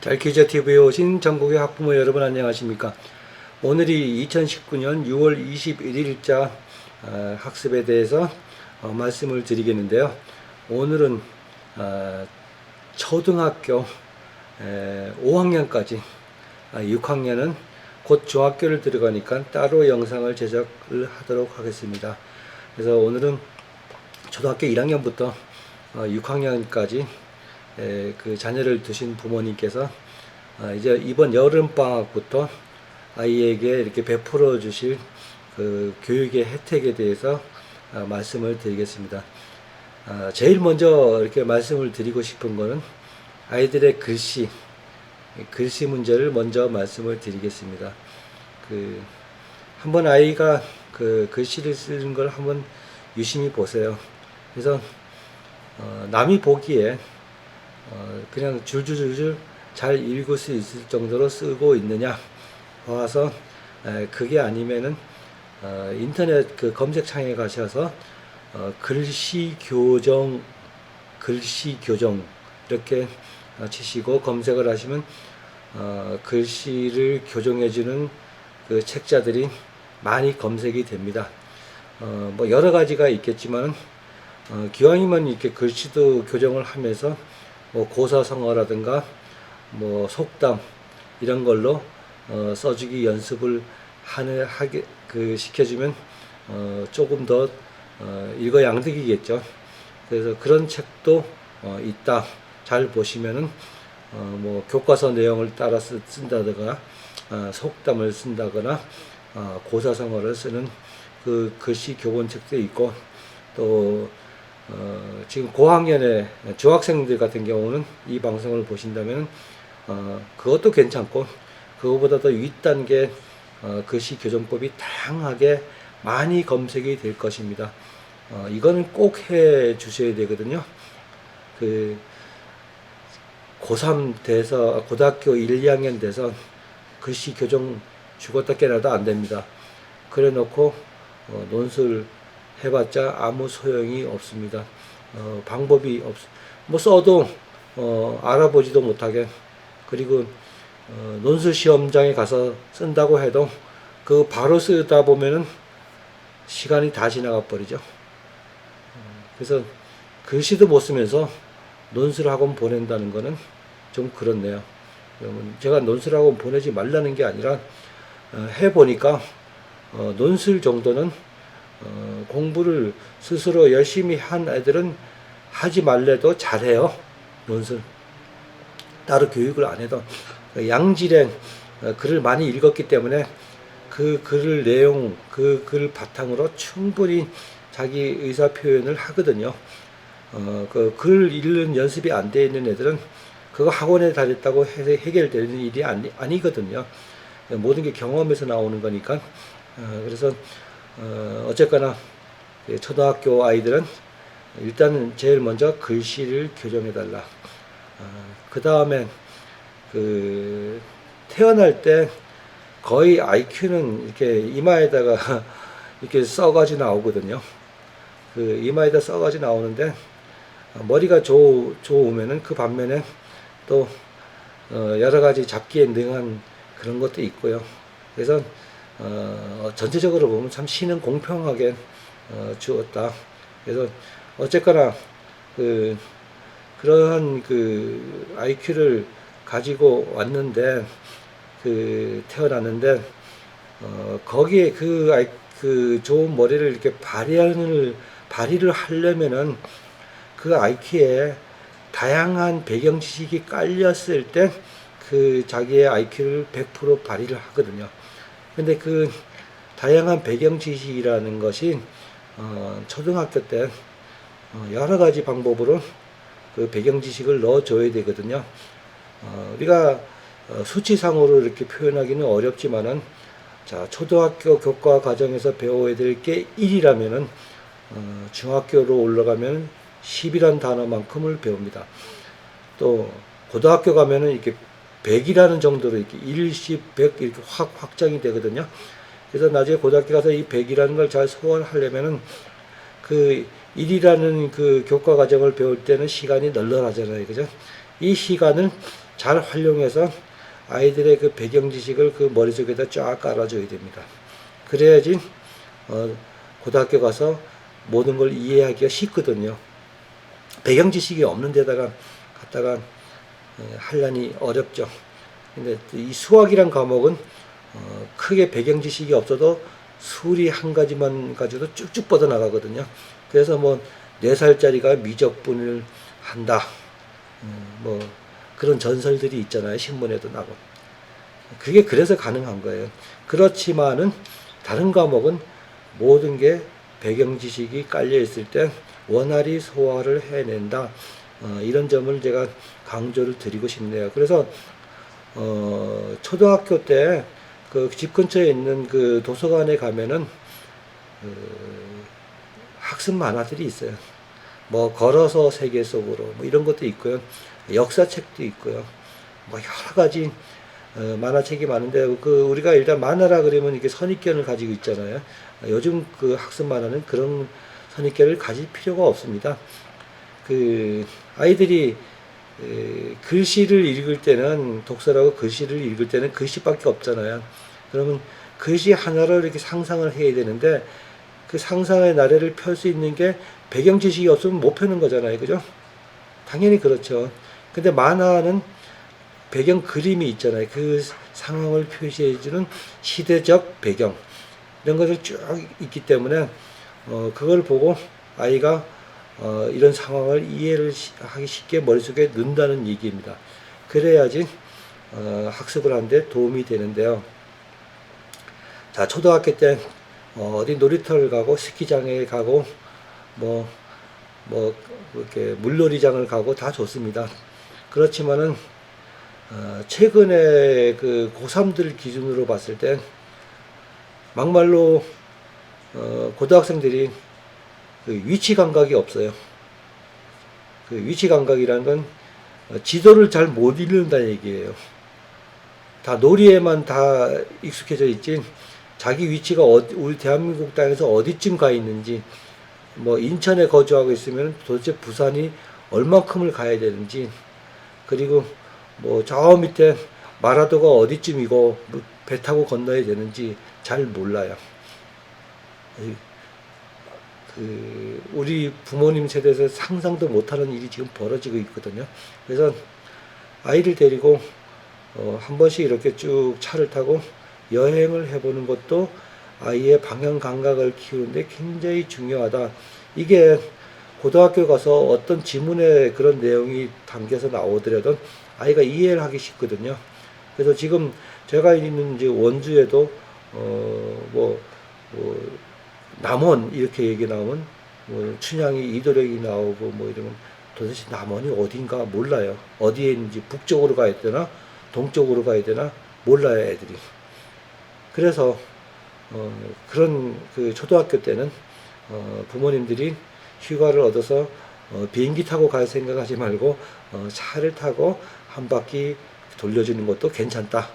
잘퀴즈 TV에 오신 전국의 학부모 여러분 안녕하십니까? 오늘이 2019년 6월 21일자 어, 학습에 대해서 어, 말씀을 드리겠는데요. 오늘은 어, 초등학교 에, 5학년까지 6학년은 곧 중학교를 들어가니까 따로 영상을 제작을 하도록 하겠습니다. 그래서 오늘은 초등학교 1학년부터 6학년까지 에, 그 자녀를 두신 부모님께서 아, 이제 이번 여름 방학부터 아이에게 이렇게 베풀어 주실 그 교육의 혜택에 대해서 아, 말씀을 드리겠습니다. 아, 제일 먼저 이렇게 말씀을 드리고 싶은 거는 아이들의 글씨, 글씨 문제를 먼저 말씀을 드리겠습니다. 그 한번 아이가 그 글씨를 쓰는 걸 한번 유심히 보세요. 그래서 어, 남이 보기에 어, 그냥 줄줄줄줄 잘 읽을 수 있을 정도로 쓰고 있느냐 봐서 에, 그게 아니면은 어, 인터넷 그 검색창에 가셔서 어, 글씨 교정 글씨 교정 이렇게 어, 치시고 검색을 하시면 어, 글씨를 교정해주는 그 책자들이 많이 검색이 됩니다. 어, 뭐 여러 가지가 있겠지만 어, 기왕이면 이렇게 글씨도 교정을 하면서 뭐 고사성어라든가 뭐 속담 이런 걸로 어, 써주기 연습을 하는 하게 그 시켜주면 어, 조금 더 어, 일거양득이겠죠. 그래서 그런 책도 어, 있다. 잘 보시면은 어, 뭐 교과서 내용을 따라 쓰, 쓴다거나 어, 속담을 쓴다거나 어, 고사성어를 쓰는 그 글씨 교본책도 있고 또 어, 지금 고학년의 중학생들 같은 경우는 이 방송을 보신다면 어, 그것도 괜찮고 그거보다 더 윗단계 어, 글씨 교정법이 다양하게 많이 검색이 될 것입니다. 어, 이거는 꼭 해 주셔야 되거든요. 그 고3 돼서 고등학교 1, 2학년 돼서 글씨 교정 죽었다 깨나도 안 됩니다. 그래 놓고 어, 논술 해봤자 아무 소용이 없습니다. 어, 방법이 없, 뭐 써도 어, 알아보지도 못하게 그리고 어, 논술 시험장에 가서 쓴다고 해도 그 바로 쓰다 보면은 시간이 다 지나가 버리죠. 어, 그래서 글씨도 못 쓰면서 논술 학원 보낸다는 거는 좀 그렇네요. 그러면 제가 논술 학원 보내지 말라는 게 아니라 어, 해 보니까 어, 논술 정도는 어, 공부를 스스로 열심히 한 애들은 하지 말래도 잘해요. 논술. 따로 교육을 안 해도 그 양질의 어, 글을 많이 읽었기 때문에 그글 내용, 그 글 바탕으로 충분히 자기 의사 표현을 하거든요. 어, 그 글 읽는 연습이 안 돼 있는 애들은 그거 학원에 다녔다고 해결되는 일이 아니, 아니거든요. 모든 게 경험에서 나오는 거니까. 어, 그래서 어, 어쨌거나 그 초등학교 아이들은 일단 제일 먼저 글씨를 교정해 달라. 어, 그 다음에 그 태어날 때 거의 IQ는 이렇게 이마에다가 이렇게 써가지 나오거든요. 그 이마에다 써가지 나오는데 머리가 좋, 좋으면은 그 반면에 또 어, 여러 가지 잡기에 능한 그런 것도 있고요. 그래서 어, 전체적으로 보면 참 시는 공평하게 어, 주었다. 그래서 어쨌거나 그 그러한 그 IQ를 가지고 왔는데 그 태어났는데 어, 거기에 그, 아이, 그 좋은 머리를 이렇게 발휘하는 발휘를 하려면은 그 IQ에 다양한 배경 지식이 깔렸을 때 그 자기의 IQ를 100% 발휘를 하거든요. 근데 그 다양한 배경 지식이라는 것이 어, 초등학교 때 어, 여러 가지 방법으로 그 배경 지식을 넣어줘야 되거든요. 어, 우리가 어, 수치상으로 이렇게 표현하기는 어렵지만은 자 초등학교 교과 과정에서 배워야 될 게 1이라면은 어, 중학교로 올라가면 10이란 단어만큼을 배웁니다. 또 고등학교 가면은 이렇게 100이라는 정도로 이렇게 1, 10, 100 이렇게 확 확장이 되거든요. 그래서 나중에 고등학교 가서 이 100이라는 걸 잘 소화하려면은 그 1이라는 그 교과 과정을 배울 때는 시간이 널널하잖아요. 그죠? 이 시간을 잘 활용해서 아이들의 그 배경 지식을 그 머릿속에다 쫙 깔아줘야 됩니다. 그래야지 어, 고등학교 가서 모든 걸 이해하기가 쉽거든요. 배경 지식이 없는 데다가 갖다가 어, 하려니 어렵죠. 근데 이 수학이란 과목은 어, 크게 배경 지식이 없어도 수리 한 가지만 가지고도 쭉쭉 뻗어 나가거든요. 그래서 뭐네 살짜리가 미적분을 한다. 음, 뭐 그런 전설들이 있잖아요. 신문에도 나고. 그게 그래서 가능한 거예요. 그렇지만은 다른 과목은 모든 게 배경 지식이 깔려 있을 때 원활히 소화를 해낸다. 어, 이런 점을 제가 강조를 드리고 싶네요. 그래서 어, 초등학교 때 그 집 근처에 있는 그 도서관에 가면은 그 학습 만화들이 있어요. 뭐 걸어서 세계 속으로 뭐 이런 것도 있고요. 역사책도 있고요. 뭐 여러 가지 어, 만화책이 많은데 그 우리가 일단 만화라 그러면 이게 선입견을 가지고 있잖아요. 요즘 그 학습 만화는 그런 선입견을 가질 필요가 없습니다. 그 아이들이 에, 글씨를 읽을 때는 독서라고 글씨를 읽을 때는 글씨밖에 없잖아요. 그러면 글씨 하나로 이렇게 상상을 해야 되는데 그 상상의 나래를 펼 수 있는 게 배경 지식이 없으면 못 펴는 거잖아요. 그죠? 당연히 그렇죠. 근데 만화는 배경 그림이 있잖아요. 그 상황을 표시해주는 시대적 배경 이런 것을 쭉 있기 때문에 어, 그걸 보고 아이가 어, 이런 상황을 이해를 시- 하기 쉽게 머릿속에 넣는다는 얘기입니다. 그래야지 어, 학습을 하는데 도움이 되는데요. 자, 초등학교 때 어, 어디 놀이터를 가고 스키장에 가고 뭐, 뭐, 이렇게 물놀이장을 가고 다 좋습니다. 그렇지만은, 어, 최근에 그 고3들 기준으로 봤을 때, 막말로, 어, 고등학생들이 그 위치 감각이 없어요. 그 위치 감각이라는 건 어, 지도를 잘 못 읽는다는 얘기예요. 다 놀이에만 다 익숙해져 있지, 자기 위치가 어디, 우리 대한민국 땅에서 어디쯤 가 있는지, 뭐 인천에 거주하고 있으면 도대체 부산이 얼만큼을 가야 되는지, 그리고 뭐 저 밑에 마라도가 어디쯤이고 뭐 배 타고 건너야 되는지 잘 몰라요. 이- 그 우리 부모님 세대에서 상상도 못하는 일이 지금 벌어지고 있거든요. 그래서 아이를 데리고 어, 한 번씩 이렇게 쭉 차를 타고 여행을 해보는 것도 아이의 방향 감각을 키우는데 굉장히 중요하다. 이게 고등학교 가서 어떤 지문에 그런 내용이 담겨서 나오더라도 아이가 이해를 하기 쉽거든요. 그래서 지금 제가 있는 이제 원주에도 어뭐 뭐 남원 이렇게 얘기 나오면 뭐 춘향이 이도령이 나오고 뭐 이러면 도대체 남원이 어딘가 몰라요. 어디에 있는지 북쪽으로 가야 되나 동쪽으로 가야 되나 몰라요 애들이. 그래서 어, 그런 그 초등학교 때는 어, 부모님들이 휴가를 얻어서 어, 비행기 타고 갈 생각하지 말고 어, 차를 타고 한 바퀴 돌려주는 것도 괜찮다.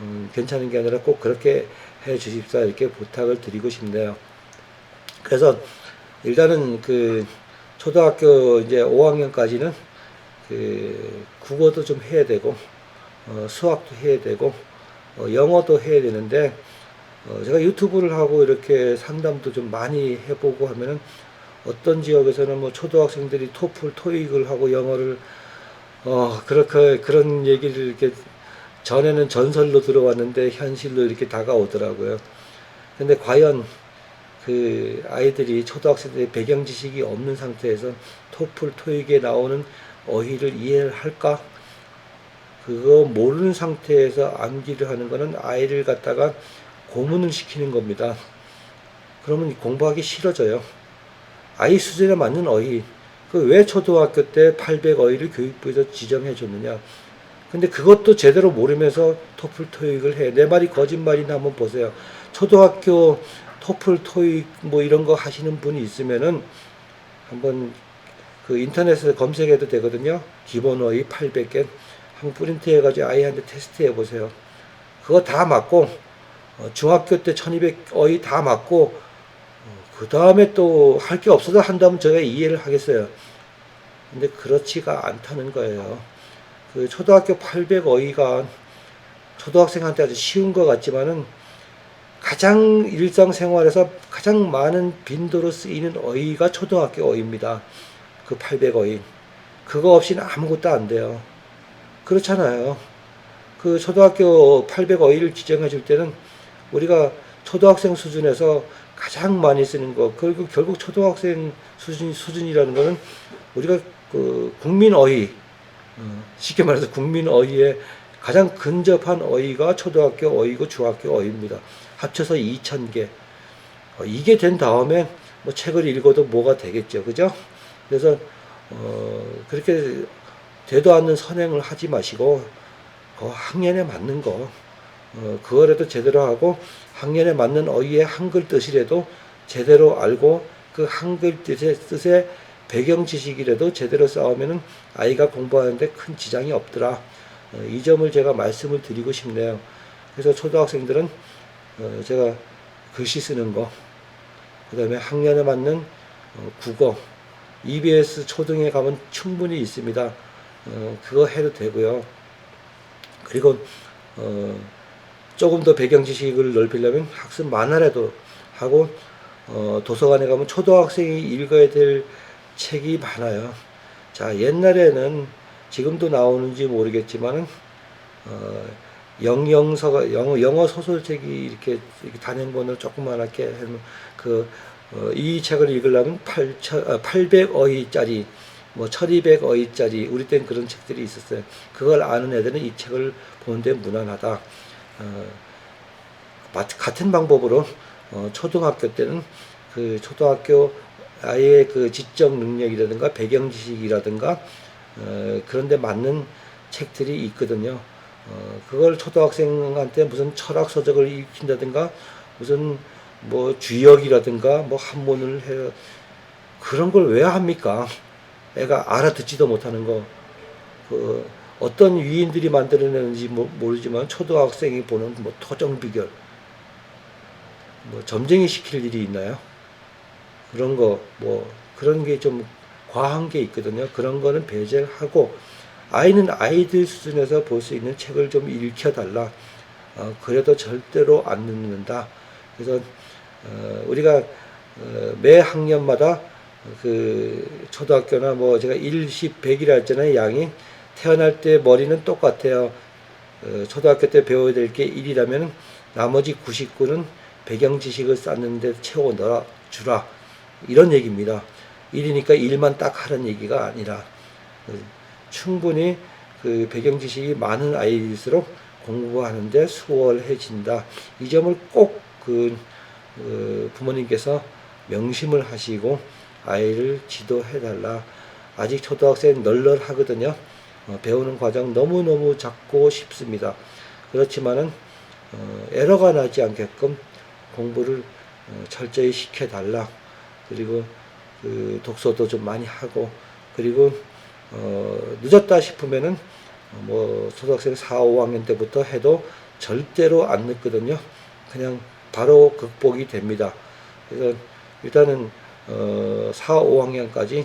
음, 괜찮은 게 아니라 꼭 그렇게 해 주십사 이렇게 부탁을 드리고 싶네요. 그래서 일단은 그 초등학교 이제 5학년까지는 그 국어도 좀 해야 되고 어, 수학도 해야 되고 어, 영어도 해야 되는데 어, 제가 유튜브를 하고 이렇게 상담도 좀 많이 해보고 하면은 어떤 지역에서는 뭐 초등학생들이 토플, 토익을 하고 영어를 어 그렇게 그런 얘기를 이렇게 전에는 전설로 들어왔는데 현실로 이렇게 다가오더라고요. 근데 과연 그 아이들이 초등학생들의 배경 지식이 없는 상태에서 토플, 토익에 나오는 어휘를 이해를 할까? 그거 모르는 상태에서 암기를 하는 거는 아이를 갖다가 고문을 시키는 겁니다. 그러면 공부하기 싫어져요. 아이 수준에 맞는 어휘. 그 왜 초등학교 때 800 어휘를 교육부에서 지정해 줬느냐. 근데 그것도 제대로 모르면서 토플 토익을 해. 내 말이 거짓말이나 한번 보세요. 초등학교 토플 토익 뭐 이런 거 하시는 분이 있으면은 한번 그 인터넷에 검색해도 되거든요. 기본 어휘 800개. 한번 프린트 해가지고 아이한테 테스트 해 보세요. 그거 다 맞고, 어, 중학교 때 1200 어휘 다 맞고, 그 다음에 또 할 게 없어서 한다면 제가 이해를 하겠어요. 근데 그렇지가 않다는 거예요. 그 초등학교 800어휘가 초등학생한테 아주 쉬운 것 같지만은 가장 일상생활에서 가장 많은 빈도로 쓰이는 어휘가 초등학교 어휘입니다. 그 800어휘. 그거 없이는 아무것도 안 돼요. 그렇잖아요. 그 초등학교 800어휘를 지정해 줄 때는 우리가 초등학생 수준에서 가장 많이 쓰는 거, 결국, 결국 초등학생 수준, 수준이라는 거는 우리가 그 국민 어휘, 어, 쉽게 말해서 국민 어휘에 가장 근접한 어휘가 초등학교 어휘고 중학교 어휘입니다. 합쳐서 2,000개. 어, 이게 된 다음에 뭐 책을 읽어도 뭐가 되겠죠. 그죠? 그래서, 어, 그렇게 되도 않는 선행을 하지 마시고, 그 학년에 맞는 거, 어, 그거라도 제대로 하고, 학년에 맞는 어휘의 한글 뜻이라도 제대로 알고, 그 한글 뜻의, 뜻의 배경 지식이라도 제대로 쌓으면은 아이가 공부하는데 큰 지장이 없더라. 어, 이 점을 제가 말씀을 드리고 싶네요. 그래서 초등학생들은 어, 제가 글씨 쓰는 거, 그 다음에 학년에 맞는 어, 국어, EBS 초등에 가면 충분히 있습니다. 어, 그거 해도 되고요. 그리고 어, 조금 더 배경 지식을 넓히려면 학습 만화라도 하고 어, 도서관에 가면 초등학생이 읽어야 될 책이 많아요. 자 옛날에는 지금도 나오는지 모르겠지만은 어, 영영서가 영어, 영어 소설책이 이렇게, 이렇게 단행본으로 조그만하게 해놓은 그, 어, 이 책을 읽으려면 8, 800어휘짜리, 뭐 1200어휘짜리, 우리 땐 그런 책들이 있었어요. 그걸 아는 애들은 이 책을 보는데 무난하다. 어, 마- 같은 방법으로 어, 초등학교 때는 그 초등학교 아이의 그 지적 능력이라든가 배경 지식이라든가 어, 그런데 맞는 책들이 있거든요. 어, 그걸 초등학생한테 무슨 철학 서적을 익힌다든가 무슨 뭐 주역이라든가 뭐 한문을 해 그런 걸 왜 합니까? 애가 알아듣지도 못하는 거. 그 어떤 위인들이 만들어내는지 모- 모르지만 초등학생이 보는 뭐 토정 비결 뭐 점쟁이 시킬 일이 있나요? 그런 거 뭐 그런 게 좀 과한 게 있거든요. 그런 거는 배제를 하고 아이는 아이들 수준에서 볼 수 있는 책을 좀 읽혀달라. 어, 그래도 절대로 안 늦는다. 그래서 어, 우리가 어, 매 학년마다 그 초등학교나 뭐 제가 일십 백이라 했잖아요. 양이 태어날 때 머리는 똑같아요. 어, 초등학교 때 배워야 될 게 1이라면 나머지 99는 배경 지식을 쌓는데 채워 넣어 주라. 이런 얘기입니다. 1이니까 1만 딱 하는 얘기가 아니라 어, 충분히 그 배경 지식이 많은 아이일수록 공부하는데 수월해진다. 이 점을 꼭그 어, 부모님께서 명심을 하시고 아이를 지도해달라. 아직 초등학생 널널하거든요. 어, 배우는 과정 너무너무 작고 쉽습니다. 그렇지만은 어, 에러가 나지 않게끔 공부를 어, 철저히 시켜달라. 그리고 그 독서도 좀 많이 하고 그리고 어, 늦었다 싶으면은 어, 뭐 초등학생 4, 5학년 때부터 해도 절대로 안 늦거든요. 그냥 바로 극복이 됩니다. 그래서 일단은 어, 4, 5학년까지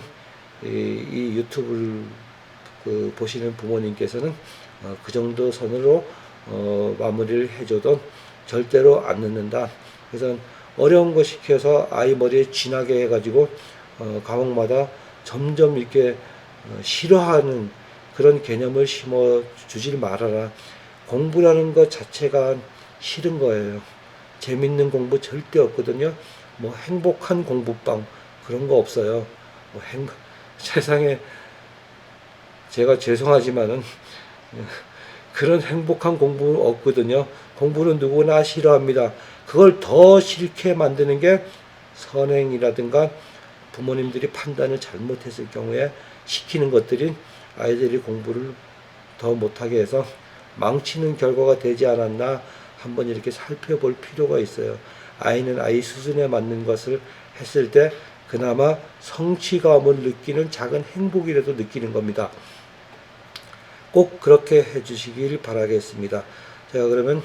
이, 이 유튜브를 그 보시는 부모님께서는 어, 그 정도 선으로 어, 마무리를 해줘도 절대로 안 늦는다. 그래서 어려운 거 시켜서 아이 머리에 쥐나게 해가지고 어, 과목마다 점점 이렇게 어, 싫어하는 그런 개념을 심어 주질 말아라. 공부라는 것 자체가 싫은 거예요. 재밌는 공부 절대 없거든요. 뭐 행복한 공부방 그런 거 없어요. 뭐 행, 세상에 제가 죄송하지만은 그런 행복한 공부는 없거든요. 공부는 누구나 싫어합니다. 그걸 더 싫게 만드는 게 선행이라든가 부모님들이 판단을 잘못했을 경우에 시키는 것들이 아이들이 공부를 더 못하게 해서 망치는 결과가 되지 않았나 한번 이렇게 살펴볼 필요가 있어요. 아이는 아이 수준에 맞는 것을 했을 때 그나마 성취감을 느끼는 작은 행복이라도 느끼는 겁니다. 꼭 그렇게 해주시길 바라겠습니다. 제가 그러면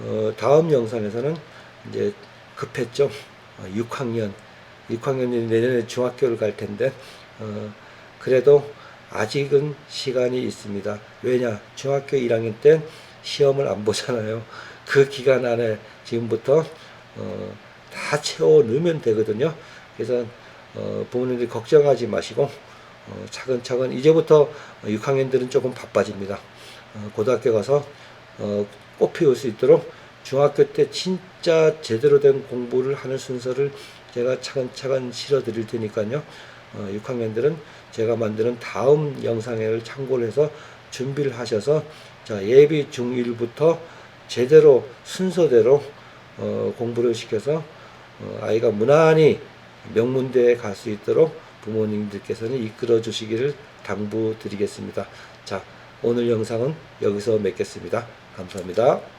어, 다음 영상에서는 이제 급했죠. 어, 6학년, 6학년이 내년에 중학교를 갈 텐데 어, 그래도 아직은 시간이 있습니다. 왜냐? 중학교 1학년 땐 시험을 안 보잖아요. 그 기간 안에 지금부터 어, 다 채워 넣으면 되거든요. 그래서 어, 부모님들이 걱정하지 마시고 어, 차근차근 이제부터 6학년들은 조금 바빠집니다. 어, 고등학교 가서 어, 꽃 피울 수 있도록 중학교 때 진짜 제대로 된 공부를 하는 순서를 제가 차근차근 실어 드릴 테니까요. 어, 6학년들은 제가 만드는 다음 영상을 참고를 해서 준비를 하셔서 자, 예비 중1부터 제대로 순서대로 어, 공부를 시켜서 어, 아이가 무난히 명문대에 갈 수 있도록 부모님들께서는 이끌어 주시기를 당부드리겠습니다. 자, 오늘 영상은 여기서 맺겠습니다. 감사합니다.